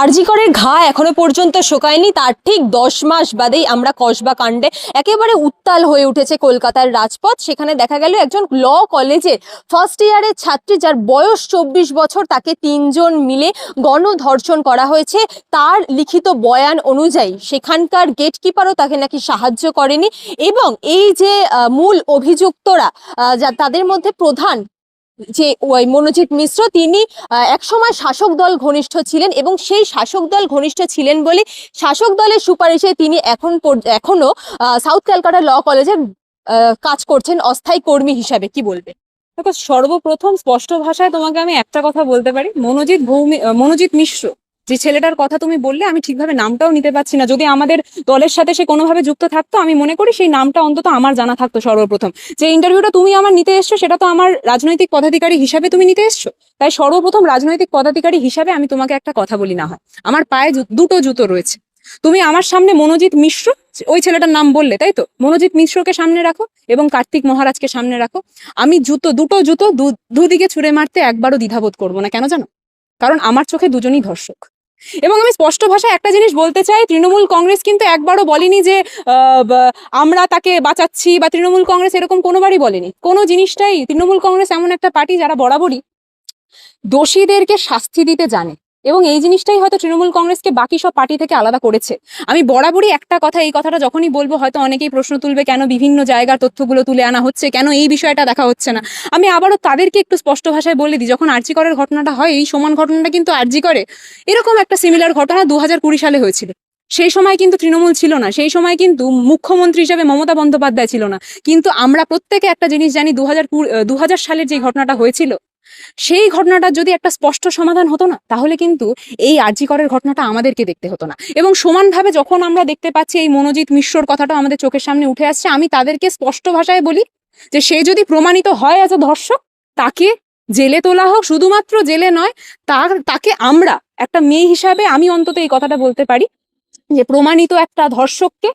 আরজিকরের ঘা এখনও পর্যন্ত শোকায়নি, তার ঠিক দশ মাস বাদেই আমরা কসবা কাণ্ডে একেবারে উত্তাল হয়ে উঠেছে কলকাতার রাজপথ। সেখানে দেখা গেল একজন ল কলেজের ফার্স্ট ইয়ারের ছাত্রী যার বয়স চব্বিশ বছর, তাকে তিনজন মিলে গণধর্ষণ করা হয়েছে। তার লিখিত বয়ান অনুযায়ী সেখানকার গেটকিপারও তাকে নাকি সাহায্য করেনি এবং এই যে মূল অভিযুক্তরা যা তাদের মধ্যে প্রধান যে ওই মনোজিৎ মিশ্র, তিনি একসময় শাসক দল ঘনিষ্ঠ ছিলেন এবং সেই শাসক দল ঘনিষ্ঠ ছিলেন বলে শাসক দলের সুপারিশে তিনি এখন এখনও সাউথ ক্যালকাটা ল কলেজের কাজ করছেন অস্থায়ী কর্মী হিসাবে। কি বলবে? দেখো, সর্বপ্রথম স্পষ্ট ভাষায় তোমাকে আমি একটা কথা বলতে পারি। মনোজিৎ ভৌমি মনোজিৎ মিশ্র যে ছেলেটার কথা তুমি বললে, আমি ঠিকভাবে নামটাও নিতে পারছি না। যদি আমাদের দলের সাথে সে কোনোভাবে যুক্ত থাকতো, আমি মনে করি সেই নামটা অন্তত আমার জানা থাকতো সর্বপ্রথম। যে ইন্টারভিউটা তুমি আমার নিতে এসছো, সেটা তো আমার রাজনৈতিক পদাধিকারী হিসাবে তুমি নিতে এসছো। তাই সর্বপ্রথম রাজনৈতিক পদাধিকারী হিসাবে আমি তোমাকে একটা কথা বলি না হয়। আমার পায়ে দুটো জুতো রয়েছে। তুমি আমার সামনে মনোজিৎ মিশ্র, ওই ছেলেটার নাম বললে, তাই তো? মনোজিৎ মিশ্রকে সামনে রাখো এবং কার্তিক মহারাজকে সামনে রাখো। আমি জুতো, দুটো জুতো দুদিকে ছুঁড়ে মারতে একবারও দ্বিধাবোধ করব না, কেন জানো? কারণ আমার চোখে দুজনই ধর্ষক। এবং আমি স্পষ্ট ভাষায় একটা জিনিস বলতে চাই, তৃণমূল কংগ্রেস কিন্তু একবারও বলেনি যে আমরা তাকে বাঁচাচ্ছি বা তৃণমূল কংগ্রেস এরকম কোনোবারই বলেনি। কোনো জিনিসটাই তৃণমূল কংগ্রেস এমন একটা পার্টি যারা বরাবরই দোষীদেরকে শাস্তি দিতে জানে। এবং এই জিনিসটাই হয়তো তৃণমূল কংগ্রেসকে বাকি সব পার্টি থেকে আলাদা করেছে। আমি বরাবরই একটা কথা, এই কথাটা যখনই বলব, হয়তো অনেকেই প্রশ্ন তুলবে, কেন বিভিন্ন জায়গার তথ্যগুলো তুলে আনা হচ্ছে, কেন এই বিষয়টা দেখা হচ্ছে না? আমি আবারও তাদেরকে একটু স্পষ্ট ভাষায় বলে দিই, যখন আরজি করের ঘটনাটা হয়, এই সমান ঘটনাটা কিন্তু আরজি করে। এরকম একটা সিমিলার ঘটনা দু হাজার কুড়ি সালে হয়েছিল। সেই সময় কিন্তু তৃণমূল ছিল না, সেই সময় কিন্তু মুখ্যমন্ত্রী হিসাবে মমতা বন্দ্যোপাধ্যায় ছিল না। কিন্তু আমরা প্রত্যেকে একটা জিনিস জানি দু হাজার সালের যে ঘটনাটা হয়েছিল সেই ঘটনাটার যদি একটা স্পষ্ট সমাধান হতো না, তাহলে কিন্তু এই আরজি করের ঘটনাটা আমাদেরকে দেখতে হতো না। এবং সমানভাবে যখন আমরা দেখতে পাচ্ছি এই মনোজিৎ মিশ্রর কথাটা আমাদের চোখের সামনে উঠে আসছে, আমি তাদেরকে স্পষ্ট ভাষায় বলি যে সে যদি প্রমাণিত হয় এজ ধর্ষক, তাকে জেলে তোলা হোক, শুধুমাত্র জেলে নয়, তার, তাকে আমরা একটা মেয়ে হিসাবে আমি অন্তত এই কথাটা বলতে পারি যে প্রমাণিত একটা ধর্ষককে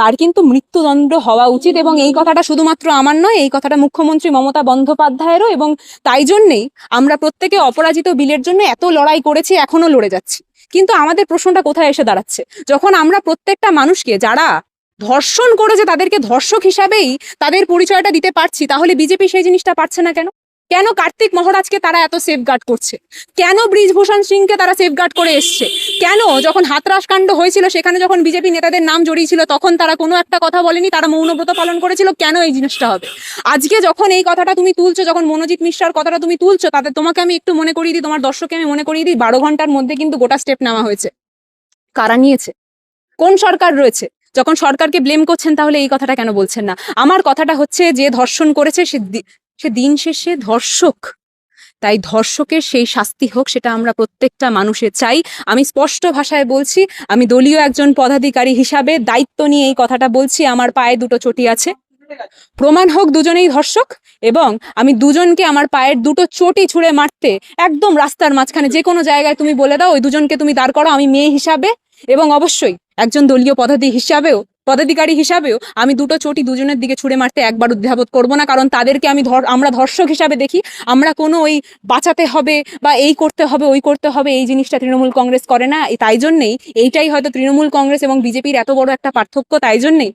তার কিন্তু মৃত্যুদণ্ড হওয়া উচিত এবং এই কথাটা শুধুমাত্র আমার নয়, এই কথাটা মুখ্যমন্ত্রী মমতা বন্দ্যোপাধ্যায়েরও এবং তাই জন্যেই আমরা প্রত্যেকে অপরাজিত বিলের জন্য এত লড়াই করেছি এখনও লড়ে যাচ্ছি। কিন্তু আমাদের প্রশ্নটা কোথায় এসে দাঁড়াচ্ছে? যখন আমরা প্রত্যেকটা মানুষকে, যারা ধর্ষণ করেছে তাদেরকে ধর্ষক হিসাবেই তাদের পরিচয়টা দিতে পারছি, তাহলে বিজেপি সেই জিনিসটা পারছে না কেন? কেন কার্তিক মহারাজকে তারা এত সেফগার্ড করছে? কেন ব্রিজভূষণ সিংকে তারা সেফগার্ড করে এসছে? কেন যখন হাতরাস কাণ্ড হয়েছিল, সেখানে যখন বিজেপি নেতাদের নাম জড়িয়েছিল, তখন তারা কোনো একটা কথা বলেনি, তারা মৌনব্রত পালন করেছিল, কেন এই জিনিসটা হবে? আজকে যখন এই কথাটা তুমি তুলছো, যখন মনোজিৎ মিশ্রার কথাটা তুমি তুলছো, তাতে তোমাকে আমি একটু মনে করিয়ে দিই, তোমার দর্শককে আমি মনে করিয়ে দিই, বারো ঘণ্টার মধ্যে কিন্তু গোটা স্টেপ নেওয়া হয়েছে। কারা নিয়েছে? কোন সরকার রয়েছে? যখন সরকারকে ব্লেম করছেন, তাহলে এই কথাটা কেন বলছেন না? আমার কথাটা হচ্ছে যে ধর্ষণ করেছে সে সে দিন শেষে ধর্ষক। তাই ধর্ষকের সেই শাস্তি হোক সেটা আমরা প্রত্যেকটা মানুষের চাই। আমি স্পষ্ট ভাষায় বলছি, আমি দলীয় একজন পদাধিকারী হিসাবে দায়িত্ব নিয়ে এই কথাটা বলছি, আমার পায়ে দুটো চটি আছে। প্রমাণ হোক দুজনেই ধর্ষক এবং আমি দুজনকে আমার পায়ের দুটো চটি ছুঁড়ে মারতে একদম রাস্তার মাঝখানে যে কোনো জায়গায় তুমি বলে দাও, ওই দুজনকে তুমি দাঁড় করো আমি মেয়ে হিসাবে এবং অবশ্যই একজন দলীয় পদাধি হিসাবেও, পদাধিকারী হিসাবেও আমি দুটো চটি দুজনের দিকে ছুঁড়ে মারতে একবার উদ্ধাবত করব না। কারণ তাদেরকে আমি ধর, আমরা ধর্ষক হিসাবে দেখি, আমরা কোনো ওই বাঁচাতে হবে বা এই করতে হবে, ওই করতে হবে, এই জিনিসটা তৃণমূল কংগ্রেস করে না। তাই জন্যেই এইটাই হয়তো তৃণমূল কংগ্রেস এবং বিজেপির এত বড় একটা পার্থক্য। তাই জন্যেই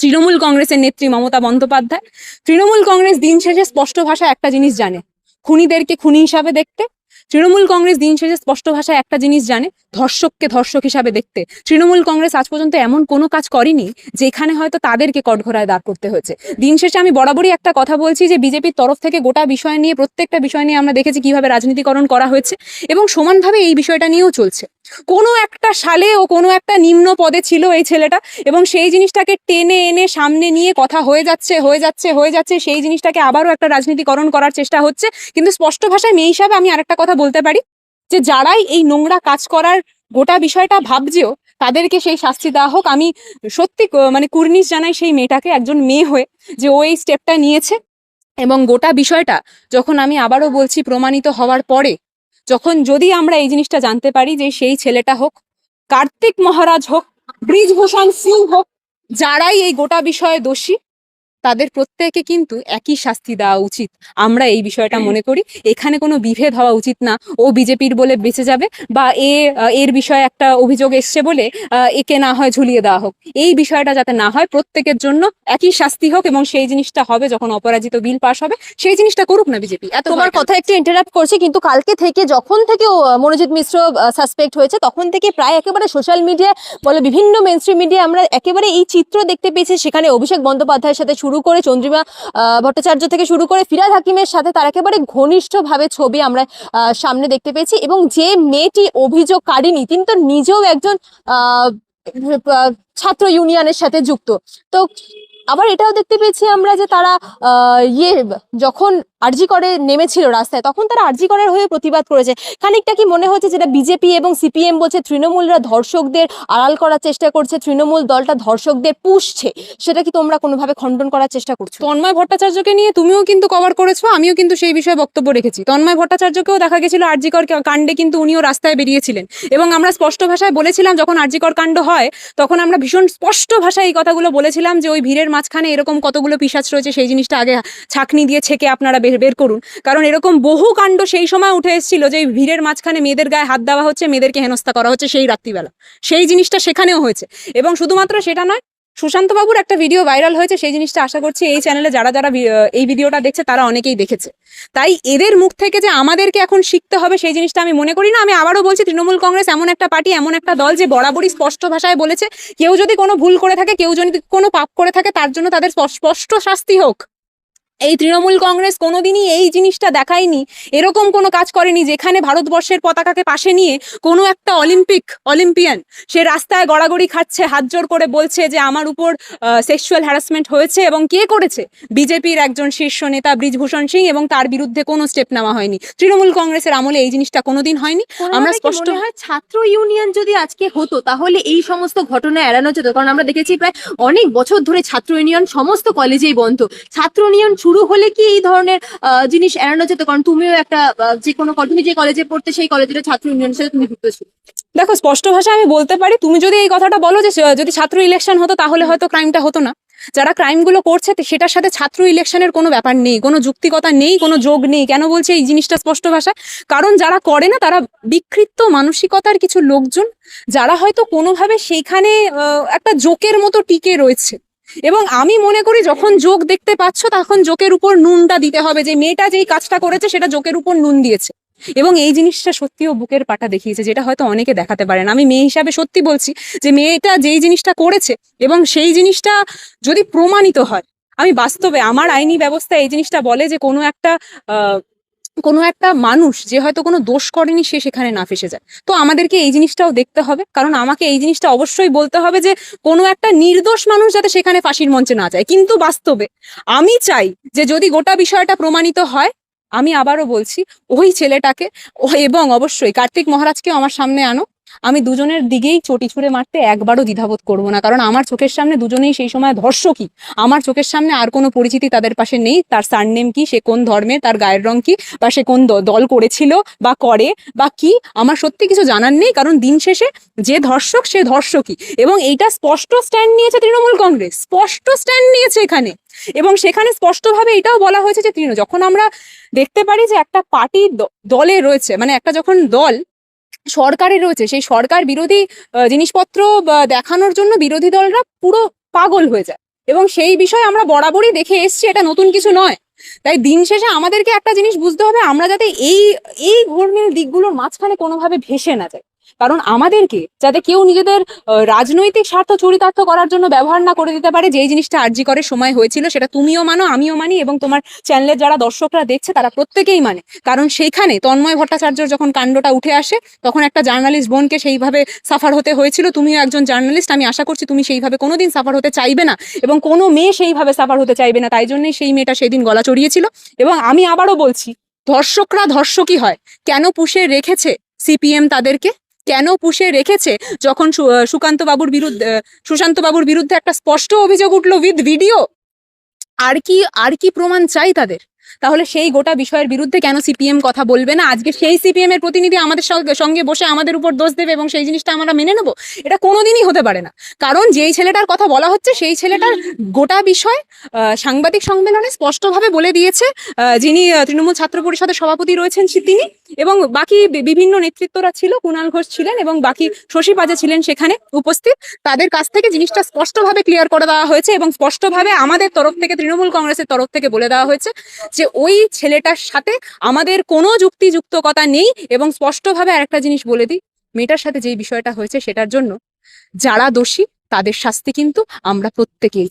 তৃণমূল কংগ্রেসের নেত্রী মমতা বন্দ্যোপাধ্যায়, তৃণমূল কংগ্রেস দিন শেষে স্পষ্ট ভাষা একটা জিনিস জানে, খুনিদেরকে খুনি হিসাবে দেখতে তৃণমূল কংগ্রেস দিন শেষে স্পষ্ট ভাষায় একটা জিনিস জানে, ধর্ষককে ধর্ষক হিসাবে দেখতে। তৃণমূল কংগ্রেস আজ পর্যন্ত এমন কোনো কাজ করেনি যেখানে হয়তো তাদেরকে কটঘরায় দাঁড় করতে হয়েছে। দিন শেষে আমি বরাবরই একটা কথা বলছি যে বিজেপির তরফ থেকে গোটা বিষয় নিয়ে, প্রত্যেকটা বিষয় নিয়ে আমরা দেখেছি কীভাবে রাজনীতিকরণ করা হয়েছে এবং সমানভাবে এই বিষয়টা নিয়েও চলছে। কোনো একটা সালে ও কোনো একটা নিম্ন পদে ছিল এই ছেলেটা এবং সেই জিনিসটাকে টেনে এনে সামনে নিয়ে কথা হয়ে যাচ্ছে হয়ে যাচ্ছে হয়ে যাচ্ছে, সেই জিনিসটাকে আবারও একটা রাজনীতিকরণ করার চেষ্টা হচ্ছে। কিন্তু স্পষ্ট ভাষায় মেয়ে হিসাবে আমি আরেকটা কথা বলতে পারি যে যারাই এই নোংরা কাজ করার গোটা বিষয়টা ভাবছেও তাদেরকে সেই শাস্তি দেওয়া হোক। আমি সত্যি মানে কুর্নিশ জানাই সেই মেয়েটাকে একজন মেয়ে হয়ে যে ও এই স্টেপটা নিয়েছে এবং গোটা বিষয়টা যখন আমি আবারও বলছি প্রমাণিত হওয়ার পরে যখন যদি আমরা এই জিনিসটা জানতে পারি যে সেই ছেলেটা হোক, কার্তিক মহারাজ হোক, ব্রিজভূষণ সিং হোক, যারাই এই গোটা বিষয়ে দোষী তাদের প্রত্যেকে কিন্তু একই শাস্তি দেওয়া উচিত। আমরা এই বিষয়টা মনে করি এখানে কোনো বিভেদ হওয়া উচিত না। ও বিজেপির বলে বেঁচে যাবে বা এ এর বিষয়ে একটা অভিযোগ এসছে বলে একে না হয় ঝুলিয়ে দেওয়া হোক। এই বিষয়টা যাতে না হয় প্রত্যেকের জন্য একই শাস্তি হোক এবং সেই জিনিসটা হবে যখন অপরাজিত বিল পাশ হবে সেই জিনিসটা করুক না বিজেপি। এত তোমার কথা। একটু ইন্টারাপ্ট করছি কিন্তু কালকে থেকে যখন থেকে মনোজিৎ মিশ্র সাসপেক্ট হয়েছে তখন থেকে প্রায় একেবারে সোশ্যাল মিডিয়া বলে বিভিন্ন মেন মিডিয়া আমরা একেবারে এই চিত্র দেখতে পেয়েছি সেখানে অভিষেক বন্দ্যোপাধ্যায়ের সাথে শুরু করে চন্দ্রিমা ভট্টাচার্য থেকে শুরু করে ফিরাদ হাকিমের সাথে তার একেবারে ঘনিষ্ঠভাবে ছবি আমরা সামনে দেখতে পেয়েছি এবং যে মেয়েটি অভিযোগকারিনী তিনি তো নিজেও একজন ছাত্র ইউনিয়নের সাথে যুক্ত। তো আবার এটাও দেখতে পেয়েছি আমরা যে তারা ইয়ে যখন আরজি করে নেমেছিল রাস্তায়। তখন তারা আরজি করার হয়ে প্রতিবাদ করেছে। খানিকটা কি মনে হচ্ছে যেটা বিজেপি এবং সিপিএম বলছে, তৃণমূলরা ধর্ষকদের আড়াল করার চেষ্টা করছে, তৃণমূল দলটা ধর্ষকদের পুষছে, সেটা কি তোমরা কোনোভাবে খণ্ডন করার চেষ্টা করছ? তন্ময় ভট্টাচার্যকে নিয়ে তুমিও কিন্তু কভার করেছ, আমিও কিন্তু সেই বিষয়ে বক্তব্য রেখেছি। তন্ময় ভট্টাচার্যকেও দেখা গেছিল আরজিকর কাণ্ডে কিন্তু উনিও রাস্তায় বেরিয়েছিলেন। এবং আমরা স্পষ্ট ভাষায় বলেছিলাম, যখন আরজিকর কাণ্ড হয়, তখন আমরা ভীষণ স্পষ্ট ভাষায় এই কথাগুলো বলেছিলাম যে ওই ভিড়ের মাঝখানে এরকম কতগুলো পিসাচ রয়েছে, সেই জিনিসটা আগে ছাকনি দিয়ে ছেকে আপনারা বের করুন। কারণ এরকম বহু কাণ্ড সেই সময় উঠে এসেছিল যে ভিড়ের মাঝখানে মেয়েদের গায়ে হাত দেওয়া হচ্ছে, মেয়েদেরকে হেনস্থা করা হচ্ছে সেই রাত্রিবেলা। সেই জিনিসটা সেখানেও হয়েছে। এবং শুধুমাত্র সেটা নয় সুশান্ত বাবুর একটা ভিডিও ভাইরাল হয়েছে, সেই জিনিসটা আশা করছি এই চ্যানেলে যারা যারা এই ভিডিওটা দেখছে তারা অনেকেই দেখেছে। তাই এদের মুখ থেকে যে আমাদেরকে এখন শিখতে হবে সেই জিনিসটা আমি মনে করি না। আমি আবারও বলছি, তৃণমূল কংগ্রেস এমন একটা পার্টি, এমন একটা দল যে বরাবরই স্পষ্ট ভাষায় বলেছে, কেউ যদি কোনো ভুল করে থাকে, কেউ যদি কোনো পাপ করে থাকে, তার জন্য তাদের স্পষ্ট শাস্তি হোক। এই তৃণমূল কংগ্রেস কোনোদিনই এই জিনিসটা দেখায়নি। এরকম কোনো কাজ করেনি যেখানে ভারতবর্ষের পতাকাকে পাশে নিয়ে কোনো একটা অলিম্পিক অলিম্পিয়ান সে রাস্তায় গড়াগড়ি খাচ্ছে হাত জোর করে বলছে যে আমার উপর সেক্সুয়াল হ্যারাসমেন্ট হয়েছে এবং কে করেছে? বিজেপির একজন শীর্ষ নেতা ব্রিজভূষণ সিং এবং তার বিরুদ্ধে কোনো স্টেপ নেওয়া হয়নি। তৃণমূল কংগ্রেসের আমলে এই জিনিসটা কোনোদিন হয়নি। আমরা স্পষ্ট- হয় ছাত্র ইউনিয়ন যদি আজকে হতো তাহলে এই সমস্ত ঘটনা এড়ানো যেত। কারণ আমরা দেখেছি প্রায় অনেক বছর ধরে ছাত্র ইউনিয়ন সমস্ত কলেজেই বন্ধ। ছাত্র ইউনিয়ন শুরু হলে কি এই ধরনের জিনিস এড়ানো যেত? কারণ তুমিও একটা যে কোনো তুমি যে কলেজে পড়তে সেই কলেজের ছাত্র ইউনিয়নের সাথে তুমি যুক্ত ছিল। দেখো স্পষ্ট ভাষায় আমি বলতে পারি তুমি যদি এই কথাটা বলো যে যদি ছাত্র ইলেকশন হতো তাহলে হয়তো ক্রাইমটা হতো না। যারা ক্রাইমগুলো করছে সেটার সাথে ছাত্র ইলেকশনের কোনো ব্যাপার নেই কোনো যুক্তিকতা নেই কোনো যোগ নেই। কেন বলছে এই জিনিসটা স্পষ্ট ভাষায়? কারণ যারা করে না তারা বিকৃত মানসিকতার কিছু লোকজন যারা হয়তো কোনোভাবে সেইখানে একটা জোকের মতো টিকে রয়েছে। এবং আমি মনে করি যখন যোগ দেখতে পাচ্ছ, তখন জোকের উপর নুনটা দিতে হবে। যে মেয়েটা যেই কাজটা করেছে, সেটা জোকের উপর নুন দিয়েছে। এবং এই জিনিসটা সত্যিও বুকের পাটা দেখিয়েছে, যেটা হয়তো অনেকে দেখাতে পারে না আমি মেয়ে হিসাবে সত্যি বলছি যে মেয়েটা যেই জিনিসটা করেছে এবং সেই জিনিসটা যদি প্রমাণিত হয়, আমি বাস্তবে আমার আইনি ব্যবস্থা এই জিনিসটা বলে যে কোনো একটা কোনো একটা মানুষ যে হয়তো কোনো দোষ করেনি সে সেখানে না ফেসে যায়। তো আমাদেরকে এই জিনিসটাও দেখতে হবে, কারণ আমাকে এই জিনিসটা অবশ্যই বলতে হবে যে কোনো একটা নির্দোষ মানুষ যাতে সেখানে ফাঁসির মঞ্চে না যায়। কিন্তু বাস্তবে আমি চাই যে যদি গোটা বিষয়টা প্রমাণিত হয়, আমি আবারও বলছি, ওই ছেলেটাকে এবং অবশ্যই কার্তিক মহারাজকেও আমার সামনে আনো আমি দুজনের দিকেই চটি ছুঁড়ে মারতে একবারও দ্বিধাবোধ করব না। কারণ আমার চোখের সামনে দুজনেই সেই সময় ধর্ষ ধর্ষকই আমার চোখের সামনে আর কোনো পরিচিতি তাদের পাশে নেই। তার সারনেম কি? সে কোন ধর্মে? তার গায়ের রং কি? বা সে কোন দল করেছিল? বা করে? বা কি? আমার সত্যি কিছু জানার নেই। কারণ দিন শেষে যে ধর্ষক, সে ধর্ষ ধর্ষকই। এবং এইটা স্পষ্ট স্ট্যান্ড নিয়েছে তৃণমূল কংগ্রেস। স্পষ্ট স্ট্যান্ড নিয়েছে এখানে। এবং সেখানে স্পষ্টভাবে এটাও বলা হয়েছে যে তৃণ যখন আমরা দেখতে পারি যে একটা পার্টি দলে রয়েছে মানে একটা যখন দল সরকারে রয়েছে, সেই সরকার বিরোধী জিনিসপত্র দেখানোর জন্য বিরোধী দলরা পুরো পাগল হয়ে যায়। এবং সেই বিষয়ে আমরা বরাবরই দেখে এসছি, এটা নতুন কিছু নয়। তাই দিন শেষে আমাদেরকে একটা জিনিস বুঝতে হবে, আমরা যাতে এই এই ধর্মীয় দিকগুলোর মাঝখানে কোনোভাবে ভেসে না যাই। কারণ আমাদেরকে যাতে কেউ নিজেদের রাজনৈতিক স্বার্থ চরিতার্থ করার জন্য ব্যবহার না করে দিতে পারে, যেই জিনিসটা আর্জি করে সময় হয়েছিল সেটা তুমিও মানো, আমিও মানি এবং তোমার চ্যানেলের যারা দর্শকরা দেখছে তারা প্রত্যেকেই মানে। কারণ সেখানে তন্ময় ভট্টাচার্যর যখন কাণ্ডটা উঠে আসে, তখন একটা জার্নালিস্ট বোনকে সেইভাবে সাফার হতে হয়েছিল, তুমিও একজন জার্নালিস্ট, আমি আশা করছি তুমি সেইভাবে কোনোদিন সাফার হতে চাইবে না এবং কোনো মেয়ে সেইভাবে সাফার হতে চাইবে না, তাই জন্যই সেই মেয়েটা সেদিন গলা চড়িয়েছিল। এবং আমি আবারও বলছি ধর্ষকরা ধর্ষকই হয়। কেন পুষে রেখেছে সিপিএম তাদেরকে? কেন পুষে রেখেছে? যখন সু- আহ, সুকান্ত বাবুর বিরুদ্ধে আহ, সুশান্ত বাবুর বিরুদ্ধে একটা স্পষ্ট অভিযোগ উঠল উইথ ভিডিও আর কি আর কি প্রমাণ চাই তাদের? তাহলে সেই গোটা বিষয়ের বিরুদ্ধে কেন সিপিএম কথা বলবে না? আজকে সেই সিপিএম এর প্রতিনিধি আমাদের সঙ্গে- বসে আমাদের উপর দোষ দেবে এবং সেই জিনিসটা আমরা মেনে নেব? এটা কোনোদিনই হতে পারে না। কারণ যেই ছেলেটার কথা বলা হচ্ছে সেই ছেলেটার গোটা বিষয় সাংবাদিক সম্মেলনে স্পষ্টভাবে বলে দিয়েছে যিনি তৃণমূল ছাত্র পরিষদের সভাপতি রয়েছেন তিনি। এবং বাকি বিভিন্ন নেতৃত্বরা ছিল কুণাল ঘোষ ছিলেন এবং বাকি শশী পাজা ছিলেন সেখানে উপস্থিত তাদের কাছ থেকে জিনিসটা স্পষ্টভাবে ক্লিয়ার করে দেওয়া হয়েছে এবং স্পষ্টভাবে আমাদের তরফ থেকে, তৃণমূল কংগ্রেসের তরফ থেকে বলে দেওয়া হয়েছে যে ওই ছেলেটার সাথে আমাদের কোনো যুক্তিযুক্তকতা নেই এবং স্পষ্টভাবে আরেকটা জিনিস বলে দিই, মেয়েটার সাথে যেই বিষয়টা হয়েছে সেটার জন্য যারা দোষী তাদের শাস্তি কিন্তু আমরা প্রত্যেকেই।